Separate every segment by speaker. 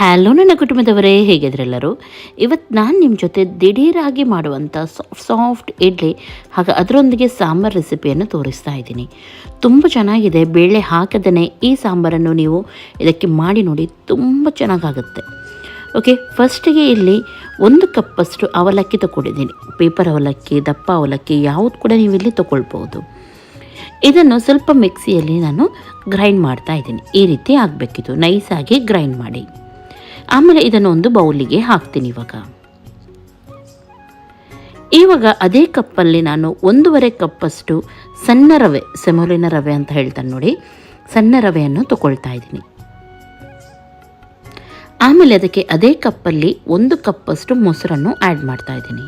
Speaker 1: Hello ನನ್ನ ಕುಟುಂಬದವರೇ, ಹೇಗಿದ್ರೆಲ್ಲರೂ? ಇವತ್ತು ನಾನು ನಿಮ್ಮ ಜೊತೆ ದಿಢೀರಾಗಿ ಮಾಡುವಂಥ ಸಾಫ್ಟ್ ಸಾಫ್ಟ್ ಇಡ್ಲಿ, ಹಾಗೆ ಅದರೊಂದಿಗೆ ಸಾಂಬಾರು ರೆಸಿಪಿಯನ್ನು ತೋರಿಸ್ತಾ ಇದ್ದೀನಿ. ತುಂಬ ಚೆನ್ನಾಗಿದೆ, ಬೇಳೆ ಹಾಕದೇ ಈ ಸಾಂಬಾರನ್ನು ನೀವು ಇದಕ್ಕೆ ಮಾಡಿ ನೋಡಿ ತುಂಬ ಚೆನ್ನಾಗಾಗುತ್ತೆ. ಓಕೆ ಫಸ್ಟಿಗೆ ಇಲ್ಲಿ ಒಂದು ಕಪ್ಪಷ್ಟು ಅವಲಕ್ಕಿ ತಗೊಂಡಿದ್ದೀನಿ ಪೇಪರ್ ಅವಲಕ್ಕಿ, ದಪ್ಪ ಅವಲಕ್ಕಿ, ಯಾವುದು ಕೂಡ ನೀವು ಇಲ್ಲಿ ತಗೊಳ್ಬೋದು ಇದನ್ನು ಸ್ವಲ್ಪ ಮಿಕ್ಸಿಯಲ್ಲಿ ನಾನು ಗ್ರೈಂಡ್ ಮಾಡ್ತಾ ಇದ್ದೀನಿ. ಈ ರೀತಿ ಆಗಬೇಕಿದು. ನೈಸಾಗಿ ಗ್ರೈಂಡ್ ಮಾಡಿ. ಆಮೇಲೆ ಇದನ್ನು ಒಂದು ಬೌಲಿಗೆ ಹಾಕ್ತೀನಿ ಇವಾಗ. ಇವಾಗ ಅದೇ ಕಪ್ಪಲ್ಲಿ ನಾನು ಒಂದೂವರೆ ಕಪ್ಪಷ್ಟು ಸಣ್ಣ ರವೆ, ಸೆಮೋಲಿನ ರವೆ ಅಂತ ಹೇಳ್ತಾನೆ ನೋಡಿ. ಸಣ್ಣ ರವೆಯನ್ನು ತಗೊಳ್ತಾ ಇದ್ದೀನಿ. ಆಮೇಲೆ ಅದಕ್ಕೆ ಅದೇ ಕಪ್ಪಲ್ಲಿ ಒಂದು ಕಪ್ಪಷ್ಟು ಮೊಸರನ್ನು ಆ್ಯಡ್ ಮಾಡ್ತಾ ಇದ್ದೀನಿ.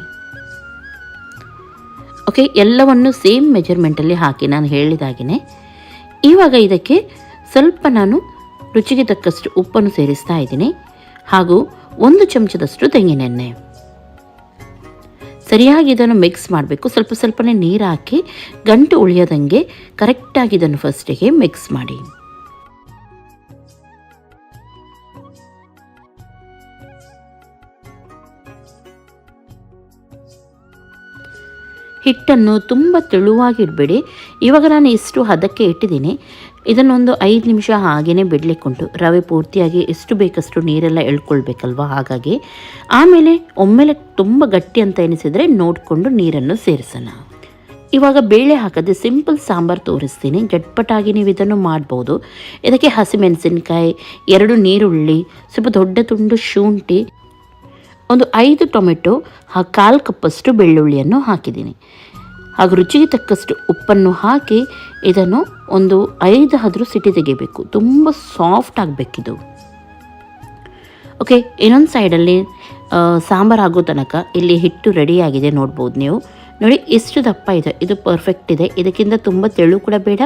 Speaker 1: ಓಕೆ ಎಲ್ಲವನ್ನು ಸೇಮ್ ಮೆಜರ್ಮೆಂಟಲ್ಲಿ ಹಾಕಿ ನಾನು ಹೇಳಿದಾಗೇ ಇವಾಗ ಇದಕ್ಕೆ ಸ್ವಲ್ಪ ನಾನು ರುಚಿಗೆ ತಕ್ಕಷ್ಟು ಉಪ್ಪನ್ನು ಸೇರಿಸ್ತಾ ಇದ್ದೀನಿ. ಹಾಗೂ ಒಂದು ಚಮಚದಷ್ಟು ತೆಂಗಿನೆಣ್ಣೆ ಸರಿಯಾಗಿ ಇದನ್ನು ಮಿಕ್ಸ್ ಮಾಡಬೇಕು. ಸ್ವಲ್ಪ ಸ್ವಲ್ಪನೇ ನೀರು ಹಾಕಿ ಗಂಟು ಉಳಿಯೋದಂಗೆ ಕರೆಕ್ಟಾಗಿ ಇದನ್ನು ಫಸ್ಟಿಗೆ ಮಿಕ್ಸ್ ಮಾಡಿ. ಹಿಟ್ಟನ್ನು ತುಂಬ ತೆಳುವಾಗಿ ಇಡಬೇಡಿ. ಇವಾಗ ನಾನು ಇಷ್ಟು ಹದಕ್ಕೆ ಇಟ್ಟಿದ್ದೀನಿ. ಇದನ್ನೊಂದು ಐದು ನಿಮಿಷ ಹಾಗೇ ಬಿಡಲಿಕ್ಕುಂಟು. ರವೆ ಪೂರ್ತಿಯಾಗಿ ಎಷ್ಟು ಬೇಕಷ್ಟು ನೀರೆಲ್ಲ ಎಳ್ಕೊಳ್ಬೇಕಲ್ವ? ಹಾಗಾಗಿ ಆಮೇಲೆ ಒಮ್ಮೆಲೆ ತುಂಬ ಗಟ್ಟಿ ಅಂತ ಎನಿಸಿದರೆ ನೋಡಿಕೊಂಡು ನೀರನ್ನು ಸೇರಿಸೋಣ. ಇವಾಗ ಬೇಳೆ ಹಾಕದೆ ಸಿಂಪಲ್ ಸಾಂಬಾರು ತೋರಿಸ್ತೀನಿ. ಜಟ್ಪಟಾಗಿ ನೀವು ಇದನ್ನು ಮಾಡ್ಬೋದು. ಇದಕ್ಕೆ ಹಸಿಮೆಣಸಿನ್ಕಾಯಿ, ಎರಡು ನೀರುಳ್ಳಿ, ಸ್ವಲ್ಪ ದೊಡ್ಡ ತುಂಡು ಶುಂಠಿ, ಒಂದು ಐದು ಟೊಮೆಟೊ ಕಾಲು ಕಪ್ಪಷ್ಟು ಬೆಳ್ಳುಳ್ಳಿಯನ್ನು ಹಾಕಿದ್ದೀನಿ. ಹಾಗೂ ರುಚಿಗೆ ತಕ್ಕಷ್ಟು ಉಪ್ಪನ್ನು ಹಾಕಿ ಇದನ್ನು ಒಂದು ಐದು ಹದರು ಸಿಟಿ ತೆಗಿಬೇಕು. ತುಂಬ ಸಾಫ್ಟ್ ಆಗಬೇಕಿದು. ಓಕೆ ಇನ್ನೊಂದು ಸೈಡಲ್ಲಿ ಸಾಂಬಾರು ಆಗೋ ತನಕ ಇಲ್ಲಿ ಹಿಟ್ಟು ರೆಡಿಯಾಗಿದೆ ನೋಡ್ಬೋದು ನೀವು. ನೋಡಿ ಎಷ್ಟು ದಪ್ಪ ಇದೆ. ಇದು ಪರ್ಫೆಕ್ಟ್ ಇದೆ. ಇದಕ್ಕಿಂತ ತುಂಬ ತೆಳು ಕೂಡ ಬೇಡ,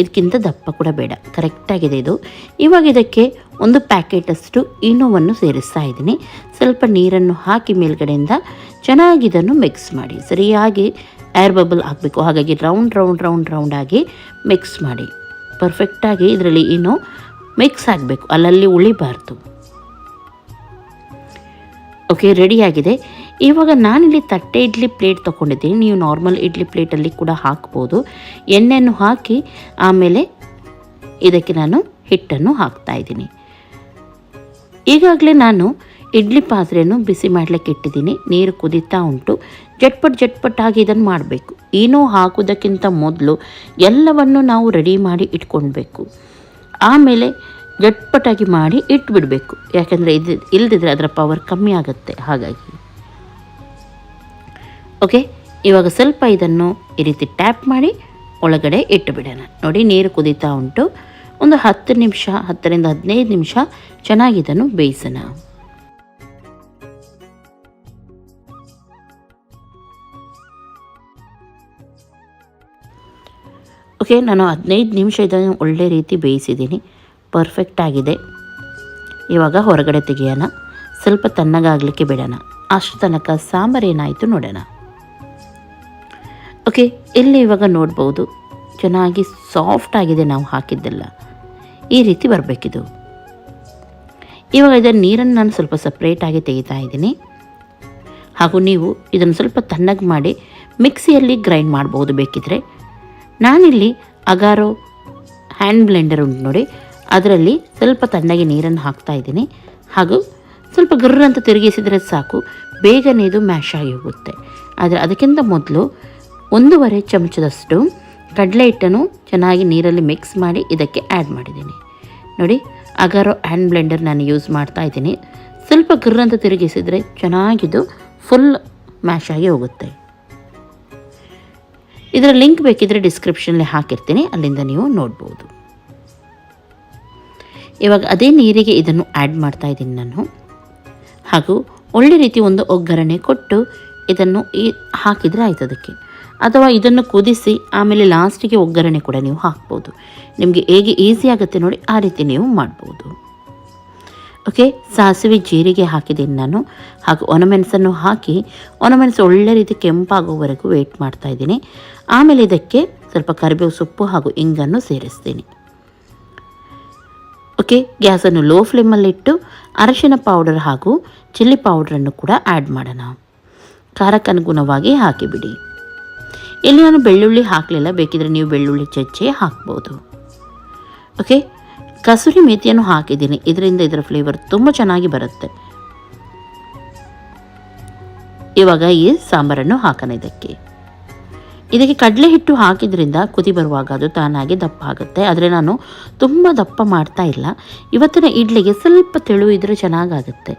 Speaker 1: ಇದಕ್ಕಿಂತ ದಪ್ಪ ಕೂಡ ಬೇಡ. ಕರೆಕ್ಟಾಗಿದೆ ಇದು. ಇವಾಗ ಇದಕ್ಕೆ ಒಂದು ಪ್ಯಾಕೆಟಷ್ಟು ಇನೋವನ್ನು ಸೇರಿಸ್ತಾ ಇದ್ದೀನಿ. ಸ್ವಲ್ಪ ನೀರನ್ನು ಹಾಕಿ ಮೇಲ್ಗಡೆಯಿಂದ ಚೆನ್ನಾಗಿ ಇದನ್ನು ಮಿಕ್ಸ್ ಮಾಡಿ. ಸರಿಯಾಗಿ ಏರ್ ಬಬಲ್ ಆಗಬೇಕು ಹಾಗಾಗಿ ರೌಂಡ್ ರೌಂಡ್ ರೌಂಡ್ ರೌಂಡಾಗಿ ಮಿಕ್ಸ್ ಮಾಡಿ. ಪರ್ಫೆಕ್ಟಾಗಿ ಇದರಲ್ಲಿ ಏನು ಮಿಕ್ಸ್ ಆಗಬೇಕು ಅಲ್ಲಲ್ಲಿ ಉಳಿಬಾರ್ದು. ಓಕೆ ರೆಡಿಯಾಗಿದೆ ಇವಾಗ ನಾನಿಲ್ಲಿ ತಟ್ಟೆ ಇಡ್ಲಿ ಪ್ಲೇಟ್ ತೊಗೊಂಡಿದ್ದೀನಿ. ನೀವು ನಾರ್ಮಲ್ ಇಡ್ಲಿ ಪ್ಲೇಟಲ್ಲಿ ಕೂಡ ಹಾಕ್ಬೋದು. ಎಣ್ಣೆಯನ್ನು ಹಾಕಿ ಆಮೇಲೆ ಇದಕ್ಕೆ ನಾನು ಹಿಟ್ಟನ್ನು ಹಾಕ್ತಾ ಇದ್ದೀನಿ. ಈಗಾಗಲೇ ನಾನು ಇಡ್ಲಿ ಪಾತ್ರೆಯನ್ನು ಬಿಸಿ ಮಾಡಲಿಕ್ಕೆ ಇಟ್ಟಿದ್ದೀನಿ. ನೀರು ಕುದೀತಾ ಉಂಟು. ಜಟ್ಪಟ್ ಜಟ್ಪಟ್ಟಾಗಿ ಇದನ್ನು ಮಾಡಬೇಕು. ಏನೋ ಹಾಕೋದಕ್ಕಿಂತ ಮೊದಲು ಎಲ್ಲವನ್ನು ನಾವು ರೆಡಿ ಮಾಡಿ ಇಟ್ಕೊಳ್ಬೇಕು. ಆಮೇಲೆ ಜಟ್ಪಟಾಗಿ ಮಾಡಿ ಇಟ್ಬಿಡಬೇಕು. ಯಾಕೆಂದರೆ ಇದು ಇಲ್ಲದಿದ್ದರೆ ಅದರ ಪವರ್ ಕಮ್ಮಿ ಆಗುತ್ತೆ. ಹಾಗಾಗಿ. ಓಕೆ ಇವಾಗ ಸ್ವಲ್ಪ ಇದನ್ನು ಈ ರೀತಿ ಟ್ಯಾಪ್ ಮಾಡಿ ಒಳಗಡೆ ಇಟ್ಟು ಬಿಡೋಣ ನೋಡಿ, ನೀರು ಕುದೀತಾ ಉಂಟು. ಒಂದು ಹತ್ತು ನಿಮಿಷ, ಹತ್ತರಿಂದ ಹದಿನೈದು ನಿಮಿಷ ಚೆನ್ನಾಗಿ ಇದನ್ನು ಬೇಯಿಸೋಣ. ಓಕೆ, ನಾನು ಹದಿನೈದು ನಿಮಿಷ ಇದನ್ನು ಒಳ್ಳೆ ರೀತಿ ಬೇಯಿಸಿದ್ದೀನಿ. ಪರ್ಫೆಕ್ಟ್ ಆಗಿದೆ. ಇವಾಗ ಹೊರಗಡೆ ತೆಗೆಯೋಣ. ಸ್ವಲ್ಪ ತಣ್ಣಗಾಗಲಿಕ್ಕೆ ಬಿಡೋಣ. ಅಷ್ಟು ತನಕ ಸಾಂಬಾರು ಏನಾಯಿತು ನೋಡೋಣ. ಓಕೆ ಇಲ್ಲಿ ಇವಾಗ ನೋಡ್ಬೋದು? ಚೆನ್ನಾಗಿ ಸಾಫ್ಟ್ ಆಗಿದೆ ನಾವು ಹಾಕಿದ್ದೆಲ್ಲ. ಈ ರೀತಿ ಬರಬೇಕಿದು. ಇವಾಗ ಇದನ್ನು ನೀರನ್ನು ನಾನು ಸ್ವಲ್ಪ ಸಪ್ರೇಟಾಗಿ ತೆಗಿತಾ ಇದ್ದೀನಿ. ಹಾಗೂ ನೀವು ಇದನ್ನು ಸ್ವಲ್ಪ ತಣ್ಣಗೆ ಮಾಡಿ ಮಿಕ್ಸಿಯಲ್ಲಿ ಗ್ರೈಂಡ್ ಮಾಡ್ಬೋದು ಬೇಕಿದ್ರೆ. ನಾನಿಲ್ಲಿ ಅಗಾರೋ ಹ್ಯಾಂಡ್ ಬ್ಲೆಂಡರ್ ಉಂಟು ನೋಡಿ. ಅದರಲ್ಲಿ ಸ್ವಲ್ಪ ತಣ್ಣಗೆ ನೀರನ್ನು ಹಾಕ್ತಾ ಇದ್ದೀನಿ. ಹಾಗೂ ಸ್ವಲ್ಪ ಗರ್ರ ಅಂತ ತಿರುಗಿಸಿದರೆ ಸಾಕು, ಬೇಗನೆ ಇದು ಮ್ಯಾಶ್ ಆಗಿ ಹೋಗುತ್ತೆ. ಆದರೆ ಅದಕ್ಕಿಂತ ಮೊದಲು ಒಂದೂವರೆ ಚಮಚದಷ್ಟು ಕಡಲೆ ಹಿಟ್ಟನ್ನು ಚೆನ್ನಾಗಿ ನೀರಲ್ಲಿ ಮಿಕ್ಸ್ ಮಾಡಿ ಇದಕ್ಕೆ ಆ್ಯಡ್ ಮಾಡಿದ್ದೀನಿ. ನೋಡಿ, ಅಗಾರೋ ಹ್ಯಾಂಡ್ ಬ್ಲೆಂಡರ್ ನಾನು ಯೂಸ್ ಮಾಡ್ತಾ ಇದ್ದೀನಿ. ಸ್ವಲ್ಪ ಗರ್ರ ಅಂತ ತಿರುಗಿಸಿದರೆ ಚೆನ್ನಾಗಿದು ಫುಲ್ ಮ್ಯಾಶ್ ಆಗಿ ಹೋಗುತ್ತೆ. ಇದರ ಲಿಂಕ್ ಬೇಕಿದ್ರೆ ಡಿಸ್ಕ್ರಿಪ್ಷನಲ್ಲಿ ಹಾಕಿರ್ತೀನಿ, ಅಲ್ಲಿಂದ ನೀವು ನೋಡ್ಬೋದು. ಇವಾಗ ಅದೇ ನೀರಿಗೆ ಇದನ್ನು ಆ್ಯಡ್ ಮಾಡ್ತಾ ಇದ್ದೀನಿ ನಾನು. ಹಾಗೂ ಒಳ್ಳೆ ರೀತಿ ಒಂದು ಒಗ್ಗರಣೆ ಕೊಟ್ಟು ಇದನ್ನು ಈ ಹಾಕಿದರೆ ಆಯ್ತು ಅದಕ್ಕೆ. ಅಥವಾ ಇದನ್ನು ಕುದಿಸಿ ಆಮೇಲೆ ಲಾಸ್ಟಿಗೆ ಒಗ್ಗರಣೆ ಕೂಡ ನೀವು ಹಾಕ್ಬೋದು. ನಿಮಗೆ ಹೇಗೆ ಈಸಿ ಆಗುತ್ತೆ ನೋಡಿ ಆ ರೀತಿ ನೀವು ಮಾಡ್ಬೋದು. ಓಕೆ ಸಾಸಿವೆ ಜೀರಿಗೆ ಹಾಕಿದ್ದೀನಿ ನಾನು. ಹಾಗೂ ಒಣಮೆಣಸನ್ನು ಹಾಕಿ, ಒಣಮೆಣಸು ಒಳ್ಳೆ ರೀತಿ ಕೆಂಪಾಗೋವರೆಗೂ ವೇಟ್ ಮಾಡ್ತಾ ಇದ್ದೀನಿ. ಆಮೇಲೆ ಇದಕ್ಕೆ ಸ್ವಲ್ಪ ಕರಿಬೇವು ಸೊಪ್ಪು ಹಾಗೂ ಇಂಗನ್ನು ಸೇರಿಸ್ತೀನಿ. ಓಕೆ ಗ್ಯಾಸನ್ನು ಲೋ ಫ್ಲೇಮಲ್ಲಿಟ್ಟು ಅರಶಿನ ಪೌಡರ್ ಹಾಗೂ ಚಿಲ್ಲಿ ಪೌಡ್ರನ್ನು ಕೂಡ ಆ್ಯಡ್ ಮಾಡೋಣ. ಖಾರಕ್ಕನುಗುಣವಾಗಿ ಹಾಕಿಬಿಡಿ. ಇಲ್ಲಿ ನಾನು ಬೆಳ್ಳುಳ್ಳಿ ಹಾಕಲಿಲ್ಲ, ಬೇಕಿದ್ರೆ ನೀವು ಬೆಳ್ಳುಳ್ಳಿ ಚಚ್ಚೆ ಹಾಕ್ಬೋದು. ಓಕೆ ಕಸೂರಿ ಮೇಥಿಯನ್ನು ಹಾಕಿದ್ದೀನಿ. ಇದರಿಂದ ಇದರ ಫ್ಲೇವರ್ ತುಂಬ ಚೆನ್ನಾಗಿ ಬರುತ್ತೆ. ಇವಾಗ ಈ ಸಾಂಬಾರನ್ನು ಹಾಕೋಣ ಇದಕ್ಕೆ. ಇದಕ್ಕೆ ಕಡಲೆ ಹಿಟ್ಟು ಹಾಕಿದ್ರಿಂದ ಕುದಿ ಬರುವಾಗ ಅದು ತಾನಾಗಿ ದಪ್ಪ ಆಗುತ್ತೆ. ಆದರೆ ನಾನು ತುಂಬ ದಪ್ಪ ಮಾಡ್ತಾ ಇಲ್ಲ. ಇವತ್ತಿನ ಇಡ್ಲಿಗೆ ಸ್ವಲ್ಪ ತೆಳು ಇದ್ದರೆ ಚೆನ್ನಾಗಾಗುತ್ತೆ.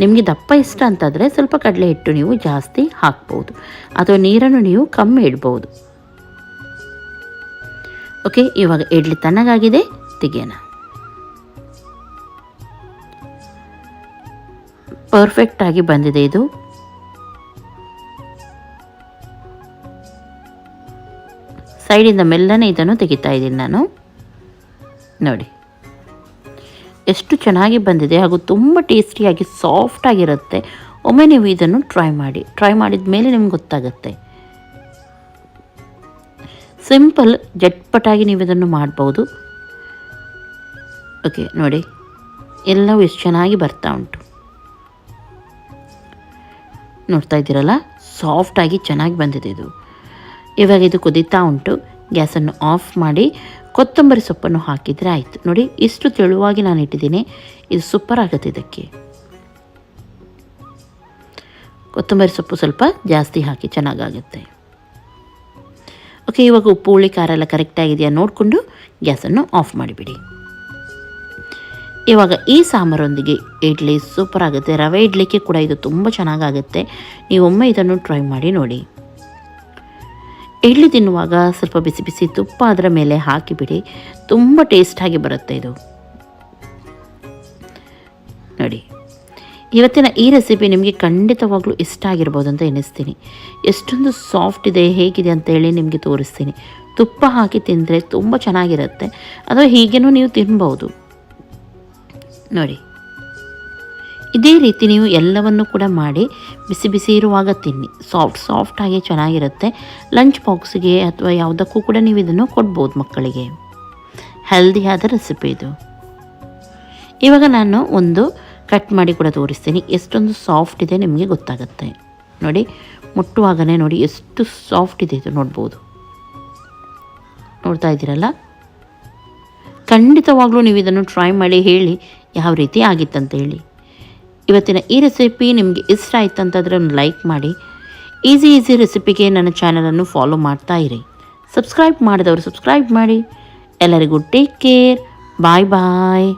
Speaker 1: ನಿಮಗೆ ದಪ್ಪ ಇಷ್ಟ ಅಂತಂದರೆ ಸ್ವಲ್ಪ ಕಡಲೆ ಹಿಟ್ಟು ನೀವು ಜಾಸ್ತಿ ಹಾಕ್ಬೋದು. ಅಥವಾ ನೀರನ್ನು ನೀವು ಕಮ್ಮಿ ಇಡ್ಬೋದು. ಓಕೆ ಇವಾಗ ಇಡ್ಲಿ ತಣ್ಣಗಾಗಿದೆ. ತೆಗೆಯೋಣ. ಪರ್ಫೆಕ್ಟಾಗಿ ಬಂದಿದೆ ಇದು. ಸೈಡಿಂದ ಮೆಲ್ಲನೆ ಇದನ್ನು ತೆಗಿತಾ ಇದ್ದೀನಿ ನಾನು. ನೋಡಿ. ಎಷ್ಟು ಚೆನ್ನಾಗಿ ಬಂದಿದೆ ಹಾಗೂ ತುಂಬ ಟೇಸ್ಟಿಯಾಗಿ ಸಾಫ್ಟಾಗಿರುತ್ತೆ ಒಮ್ಮೆ ನೀವು ಇದನ್ನು ಟ್ರೈ ಮಾಡಿ. ಟ್ರೈ ಮಾಡಿದ ಮೇಲೆ ನಿಮ್ಗೆ ಗೊತ್ತಾಗುತ್ತೆ. ಸಿಂಪಲ್ ಜಟ್ಪಟಾಗಿ ನೀವು ಇದನ್ನು ಮಾಡ್ಬೋದು. ಓಕೆ ನೋಡಿ. ಎಲ್ಲವೂ ಎಷ್ಟು ಚೆನ್ನಾಗಿ ಬರ್ತಾ ಉಂಟು. ನೋಡ್ತಾ ಇದ್ದೀರಲ್ಲ? ಸಾಫ್ಟಾಗಿ ಚೆನ್ನಾಗಿ ಬಂದಿದೆ ಇದು. ಇವಾಗ ಇದು ಕುದೀತಾ ಉಂಟು. ಗ್ಯಾಸನ್ನು ಆಫ್ ಮಾಡಿ ಕೊತ್ತಂಬರಿ ಸೊಪ್ಪನ್ನು ಹಾಕಿದರೆ ಆಯಿತು. ನೋಡಿ, ಇಷ್ಟು ತೆಳುವಾಗಿ ನಾನು ಇಟ್ಟಿದ್ದೀನಿ. ಇದು ಸೂಪರ್ ಆಗುತ್ತೆ ಇದಕ್ಕೆ. ಕೊತ್ತಂಬರಿ ಸೊಪ್ಪು ಸ್ವಲ್ಪ ಜಾಸ್ತಿ ಹಾಕಿ ಚೆನ್ನಾಗಾಗುತ್ತೆ. ಓಕೆ ಇವಾಗ ಉಪ್ಪು, ಹುಳಿ, ಖಾರ ಎಲ್ಲ ಕರೆಕ್ಟಾಗಿದೆಯಾ ನೋಡಿಕೊಂಡು ಗ್ಯಾಸನ್ನು ಆಫ್ ಮಾಡಿಬಿಡಿ. ಇವಾಗ ಈ ಸಾಂಬಾರೊಂದಿಗೆ ಇಡ್ಲಿ ಸೂಪರ್ ಆಗುತ್ತೆ. ರವೆ ಇಡ್ಲಿಕ್ಕೆ ಕೂಡ ಇದು ತುಂಬ ಚೆನ್ನಾಗಾಗುತ್ತೆ. ನೀವೊಮ್ಮೆ ಇದನ್ನು ಟ್ರೈ ಮಾಡಿ ನೋಡಿ. ಇಡ್ಲಿ ತಿನ್ನುವಾಗ ಸ್ವಲ್ಪ ಬಿಸಿ ಬಿಸಿ ತುಪ್ಪ ಅದರ ಮೇಲೆ ಹಾಕಿಬಿಡಿ. ತುಂಬ ಟೇಸ್ಟಾಗಿ ಬರುತ್ತೆ ಇದು. ನೋಡಿ. ಇವತ್ತಿನ ಈ ರೆಸಿಪಿ ನಿಮಗೆ ಖಂಡಿತವಾಗ್ಲೂ ಇಷ್ಟ ಆಗಿರ್ಬೋದು ಅಂತ ಎನಿಸ್ತೀನಿ ಎಷ್ಟೊಂದು ಸಾಫ್ಟ್ ಇದೆ, ಹೇಗಿದೆ ಅಂತ ಹೇಳಿ ನಿಮಗೆ ತೋರಿಸ್ತೀನಿ. ತುಪ್ಪ ಹಾಕಿ ತಿಂದರೆ ತುಂಬ ಚೆನ್ನಾಗಿರುತ್ತೆ. ಅಥವಾ ಹೀಗೇನೂ ನೀವು ತಿನ್ಬೋದು. ನೋಡಿ. ಇದೇ ರೀತಿ ನೀವು ಎಲ್ಲವನ್ನು ಕೂಡ ಮಾಡಿ ಬಿಸಿ ಬಿಸಿ ಇರುವಾಗ ತಿನ್ನಿ. ಸಾಫ್ಟ್ ಸಾಫ್ಟಾಗಿ ಚೆನ್ನಾಗಿರುತ್ತೆ. ಲಂಚ್ ಬಾಕ್ಸ್ಗೆ ಅಥವಾ ಯಾವುದಕ್ಕೂ ಕೂಡ ನೀವು ಇದನ್ನು ಕೊಡ್ಬೋದು ಮಕ್ಕಳಿಗೆ. ಹೆಲ್ದಿಯಾದ ರೆಸಿಪಿ ಇದು. ಇವಾಗ ನಾನು ಒಂದು ಕಟ್ ಮಾಡಿ ಕೂಡ ತೋರಿಸ್ತೀನಿ. ಎಷ್ಟೊಂದು ಸಾಫ್ಟ್ ಇದೆ ನಿಮಗೆ ಗೊತ್ತಾಗುತ್ತೆ. ನೋಡಿ, ಮುಟ್ಟುವಾಗನೇ ನೋಡಿ ಎಷ್ಟು ಸಾಫ್ಟ್ ಇದೆ ಇದು ನೋಡ್ಬೋದು. ನೋಡ್ತಾ ಇದ್ದೀರಲ್ಲ? ಖಂಡಿತವಾಗ್ಲೂ ನೀವು ಇದನ್ನು ಟ್ರೈ ಮಾಡಿ ಹೇಳಿ, ಯಾವ ರೀತಿ ಆಗಿತ್ತಂತ ಹೇಳಿ. ಇವತ್ತಿನ ಈ ರೆಸಿಪಿ ನಿಮಗೆ ಇಷ್ಟ ಆಯ್ತು ಅಂತಂದರೆ ಒಂದು ಲೈಕ್ ಮಾಡಿ. ಈಸಿ ಈಸಿ ರೆಸಿಪಿಗೆ ನನ್ನ ಚಾನಲನ್ನು ಫಾಲೋ ಮಾಡ್ತಾ ಇರಿ. ಸಬ್ಸ್ಕ್ರೈಬ್ ಮಾಡಿದವರು ಸಬ್ಸ್ಕ್ರೈಬ್ ಮಾಡಿ. ಎಲ್ಲರಿಗೂ ಟೇಕ್ ಕೇರ್ ಬಾಯ್ ಬಾಯ್